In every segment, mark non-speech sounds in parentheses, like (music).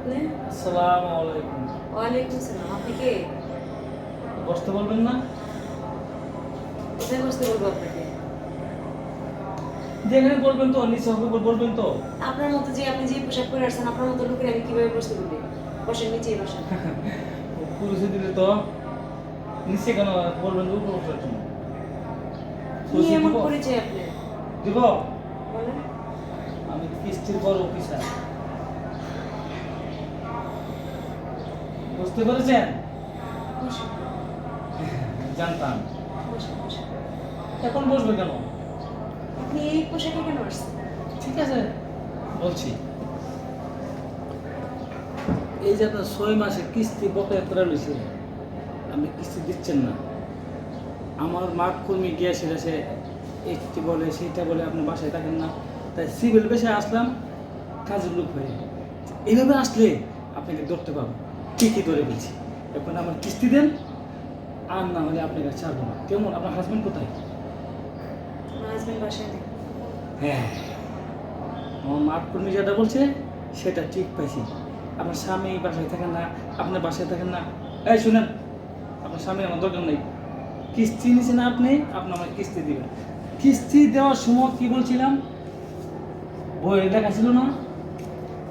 আপনি? আসসালামু আলাইকুম। ওয়ালাইকুম আসসালাম আপনি কে? বসতে বলবেন না? কোথায় বসতে বলব আপনাকে? যেখানে বলবেন তো নিচে হবে বলবেন তো। আপনার মতো যে আপনি যে পোশাক পরে আসছেন আপনার মতো লোকের আমি কীভাবে বসতে বলি বসেন নিচেই বসেন। (laughs) পুরুষে দিলে তো নিচে কেন বলবেন তো উপর বসার জন্য? কি এমন? পরিচয় আপনার? দিব? আমি কিস্তির বড় অফিসার। বুঝতে পেরেছেন? জানতাম। এখন বসবে কেন? আপনি এই পোশাকে কেন আসছেন? ঠিক আছে বলছি। এই যে আপনার ছয় মাসে কিস্তি বকেয়া করে রয়েছে আপনি কিস্তি দিচ্ছেন না। আমার মাঠ কর্মী গিয়েছিল সে একটি বলে সেইটা বলে আপনি বাসায় থাকেন না। তাই সিভিল বেশে আসলাম কাজের লোক হয়ে। এইভাবে আসলে আপনাকে ধরতে পারব। ঠিকই ধরে বলছি এখন আমার কিস্তি দেন আর না হলে আপনাকে ছাড়বো না। কেমন? আপনার হাজবেন্ড কোথায়? হ্যাঁ। আমার মাঠ কর্মী যেটা বলছে সেটা ঠিক পাইছি। আপনার স্বামী বাসায় থাকেন না আপনার বাসায় থাকেন না। এই শুনেন আপনার স্বামী আমার দরকার নেই। কিস্তি নিছেন আপনি আপনি আমার কিস্তি দিবেন। কিস্তি দেওয়ার সময় কি বলছিলাম? বইয়ে লেখা ছিল না?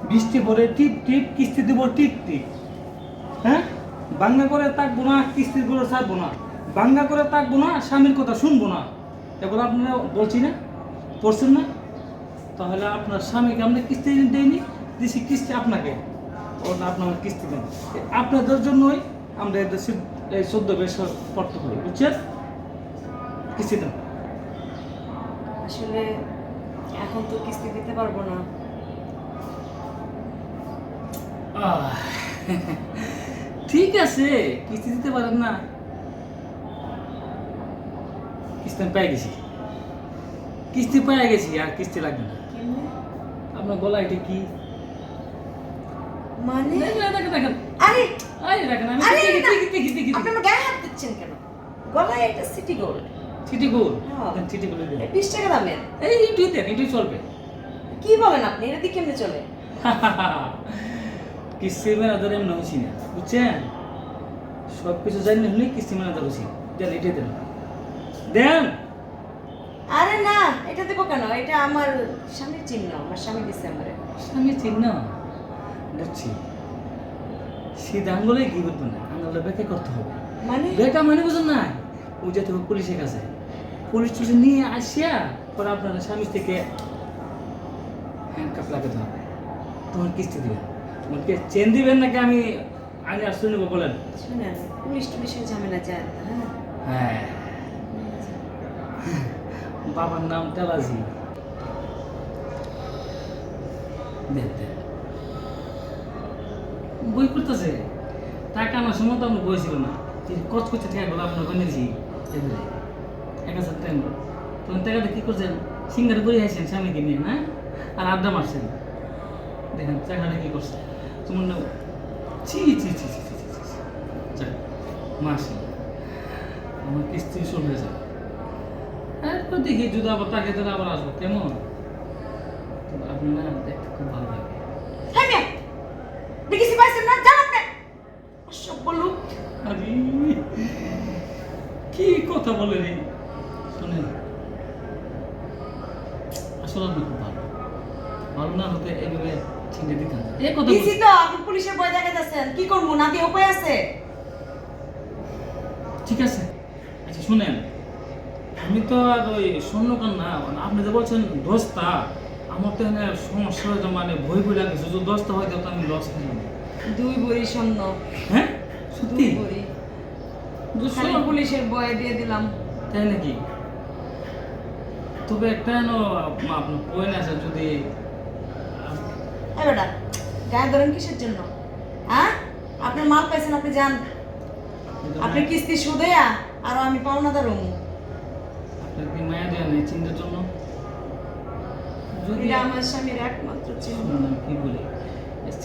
বৃষ্টি পরে টিপ টিপ কিস্তি দেবো টিপ টিপ। হ্যাঁ? বাংলা করে তাকবো না কিস্তির করে ছাড়বো না। বাংলা করে তাকবো না স্বামীর কথা শুনব না। এবার আপনারা বলছি না? পড়ছেন না? তাহলে আপনার স্বামীকে আমরা কিস্তি দেয়নি দিছি কিস্তি আপনাকে। ও না আপনার কিস্তি দেন। আপনাদের জন্যই আমরা এদের এই চোদ্দ বছর পড়তে করি বুঝছেন? কিস্তি দেন। আসলে এখন তো কিস্তি দিতে পারব না। আহ, ঠিক আছে কিস্তি দিতে পারেন না। কিস্তি পেয়ে গেছি। কিস্তি পেয়ে গেছি আর কিস্তি লাগবে না। আপনার গলা এটা কি? মানে? দেখেন দেখেন। আরে আরে দেখেন আমি দেখি দেখি আপনি আমার গায়ে হাত দিচ্ছেন কেন? গলায় একটা সিটি গোল্ড। চিঠি গোল হ্যাঁ। দেন চিঠি গোল দেন। বিশ টাকা দামের। এই ইটুই দেন ইটুই চলবে। কি বলেন আপনি? এটা দিয়ে কেমনে চলে? (laughs) কিস্তি মেনাদার এমন হচ্ছি না বুঝছেন? সব কিছু জানি হলে কিস্তি মেনাদার হচ্ছি দেন এটাই দেন দেন! আরে না এটা দেবো কেন? এটা আমার স্বামীর চিহ্ন আমার স্বামী দিচ্ছে আমারে স্বামী চিহ্ন? বুঝছি সিধা আঙ্গুলে কি করব না? আঙ্গুলে বেঁকে করতে হবে। মানে? বেকা মানে বুঝুন না? ওই যেতে হবে পুলিশের কাছে। পুলিশ টুলিশ নিয়ে আসিয়া পরে আপনার স্বামী থেকে হ্যান্ডকাপ লাগাতে হবে। তখন কিস্তি দিবেন। আমাকে চেন দিবেন নাকি আমি আগে আসতে নেব বলেন। শুনেন পুলিশ টুলিশের ঝামেলা যায় না হ্যাঁ? হ্যাঁ। বাবার বই করতেছে টাকা আনার সময় তো আপনার বই ছিল না। কচ করছে টাকাগুলো আপনার ওখানে দিয়েছি। এক হাজার টাকা। তখন টাকাটা কী করছেন? সিঙ্গার করে আসছেন স্বামীকে নিয়ে না? আর আড্ডা মারছেন। দেখেন টাকাটা কী করছে? তোমার না ছি ছি ছি ছি ছি ছি ছি যাক মাসি আমার কিস্তি শুরু হয়ে যাবে। এরপর দেখি যদি আবার তাকে দিলে আবার আসব। কেমন? আপনি না দেখতে খুব ভালো লাগে। হ্যাঁ পাইছেন না? জান আপনি অসভ্য লোক। আরে কি কথা বলে রে? শোনেন আসলে আপনি খুব ভালো হতে এইভাবে না। এই কথা দিছি তো আপনি পুলিশের ভয় কি করব? না দিয়ে উপায় আছে? ঠিক আছে। আচ্ছা শুনেন আমি তো আর ওই স্বর্ণকান না আপনি যে বলছেন দোস্তা আমার তো এখানে সমস্যা হয়তো মানে ভয় ভয় লাগে যদি দোস্তা হয় তো আমি লস দুই বড়ি স্বর্ণ। হ্যাঁ? সত্যি? দুশো? পুলিশের ভয় দিয়ে দিলাম। তাই নাকি? তবে একটা যেন আপনার পয়েন্ট আছে যদি এই বেটা গায়ে ধরেন কিসের জন্য? হ্যাঁ? আপনার মাল পাইছেন আপনি যান। আপনি কিস্তি সুদেয়া আর আমি পাওনাদার হমু। আপনার কি মায়া দেওয়া নেই চিন্তার জন্য? যদি আমার স্বামীর একমাত্র চিহ্ন। কি বলি?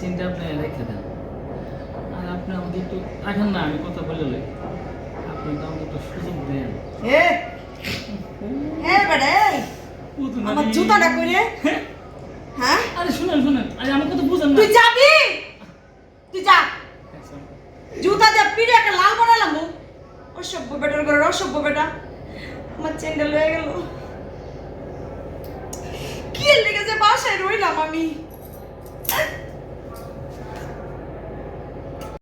চিন্তা আপনি রেখে দেন। আর আপনি আমাকে একটু রাখেন না আমি কথা বলে লই। আপনি তো আমাকে একটু সুযোগ দেন। এ এ বেটা আমার জুতাটা হ্যাঁ (laughs) আরে শুনেন শুনেন। আরে আমার কথা বুঝেন না। তুই যাবি? তুই যা। জুতা দিয়ে পিড়ে একটা লাল বানালাম অসভ্য বেটার করে অসভ্য বেটা। আমার চেঙ্গেল হয়ে গেল। কি লেগেছে বাসায় রইলাম আমি?